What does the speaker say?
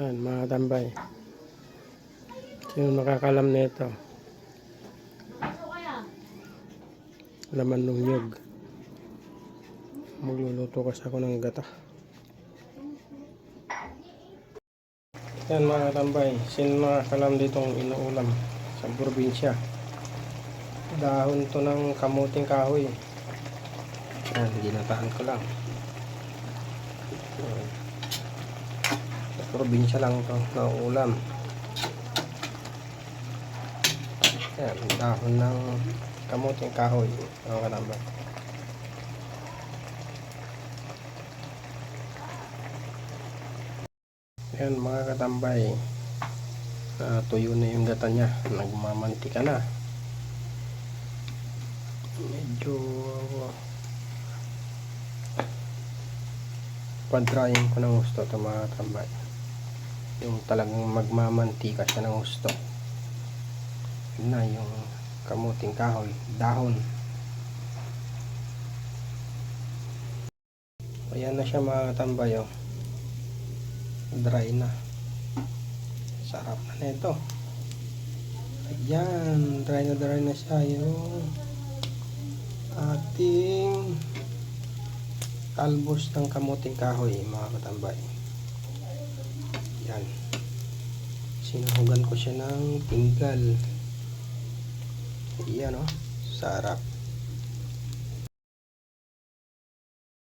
Yan, mga tambay. Sino nakakalam nito? Laman ng nyug. Magluluto kasi ako ng gata. Yan mga tambay. Sino nakakalam ditong inuulam sa probinsya? Dahon to ng kamuting kahoy. Yan, ginataan ko lang. Yan. Probinsya lang to na ulam. Yan, dahon ng kamuting kahoy. Mga katambay. Yan mga katambay. Ah, tuyo na yung gata niya. Nagmamantika na. Medyo padrayin ko ng gusto ito mga katambay. Yung talagang magmamantika siya ng gusto. Yun na yung kamuting kahoy. Dahon. Ayan na siya mga katambay. Oh dry na sarap na nito ayan dry na dry na siya yung ating talbos ng kamuting kahoy mga katambay yan sinuhugan ko siya ng tinggal yan o sarap